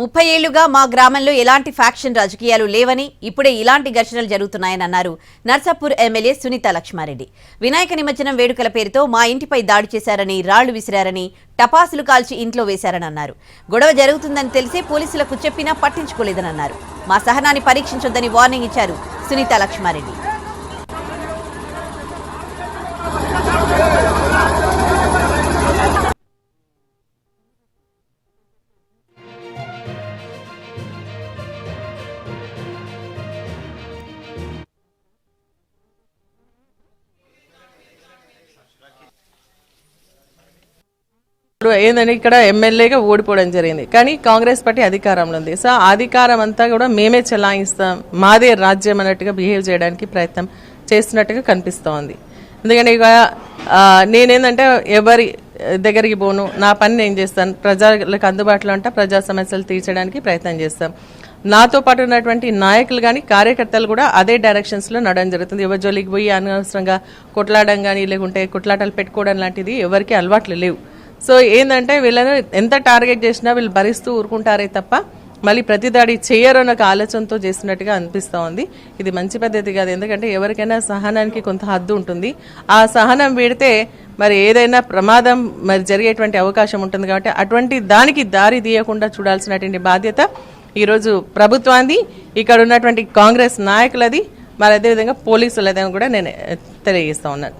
ముప్పై ఏళ్ళుగా మా గ్రామంలో ఎలాంటి ఫ్యాక్షన్ రాజకీయాలు లేవని ఇప్పుడే ఇలాంటి ఘర్షణలు జరుగుతున్నాయని అన్నారు నర్సాపూర్ ఎమ్మెల్యే సునీత లక్ష్మారెడ్డి. వినాయక నిమజ్జనం వేడుకల పేరుతో మా ఇంటిపై దాడి చేశారని రాళ్ళు విసిరారని టపాసులు కాల్చి ఇంట్లో వేశారని అన్నారు. గొడవ జరుగుతుందని తెలిసి పోలీసులకు చెప్పినా పట్టించుకోలేదని అన్నారు మా సహనాన్ని పరీక్షించొద్దని వార్నింగ్ ఇచ్చారు సునీత లక్ష్మారెడ్డి. ఇప్పుడు ఏంటంటే ఇక్కడ ఎమ్మెల్యేగా ఓడిపోవడం జరిగింది. కానీ కాంగ్రెస్ పార్టీ అధికారంలో ఉంది. సో అధికారం అంతా కూడా మేమే చెలాయిస్తాం. మాదే రాజ్యం అన్నట్టుగా బిహేవ్ చేయడానికి ప్రయత్నం చేస్తున్నట్టుగా కనిపిస్తోంది. ఎందుకంటే ఇక నేనేందంటే ఎవరి దగ్గరికి పోను నా పని నేను చేస్తాను. ప్రజలకు అందుబాటులో ఉంటా ప్రజా సమస్యలు తీర్చడానికి ప్రయత్నం చేస్తాం. నాతో పాటు ఉన్నటువంటి నాయకులు కానీ కార్యకర్తలు కూడా అదే డైరెక్షన్స్లో నడవడం జరుగుతుంది. ఎవరి జోలికి పోయి అనవసరంగా కొట్లాడడం కానీ లేకుంటే కొట్లాటలు పెట్టుకోవడం లాంటిది ఎవరికీ అలవాట్లు లేవు. సో ఏంటంటే వీళ్ళను ఎంత టార్గెట్ చేసినా వీళ్ళు భరిస్తూ ఊరుకుంటారే తప్ప మళ్ళీ ప్రతిదాడి చేయరు అన్న ఒక ఆలోచనతో చేస్తున్నట్టుగా అనిపిస్తూ ఉంది. ఇది మంచి పద్ధతి కాదు. ఎందుకంటే ఎవరికైనా సహనానికి కొంత హద్దు ఉంటుంది. ఆ సహనం వీడితే మరి ఏదైనా ప్రమాదం మరి జరిగేటువంటి అవకాశం ఉంటుంది కాబట్టి అటువంటి దానికి దారి తీయకుండా చూడాల్సినటువంటి బాధ్యత ఈరోజు ప్రభుత్వాన్ని ఇక్కడ ఉన్నటువంటి కాంగ్రెస్ నాయకులది. మరి అదేవిధంగా పోలీసులది అని కూడా నేను తెలియజేస్తా ఉన్నాను.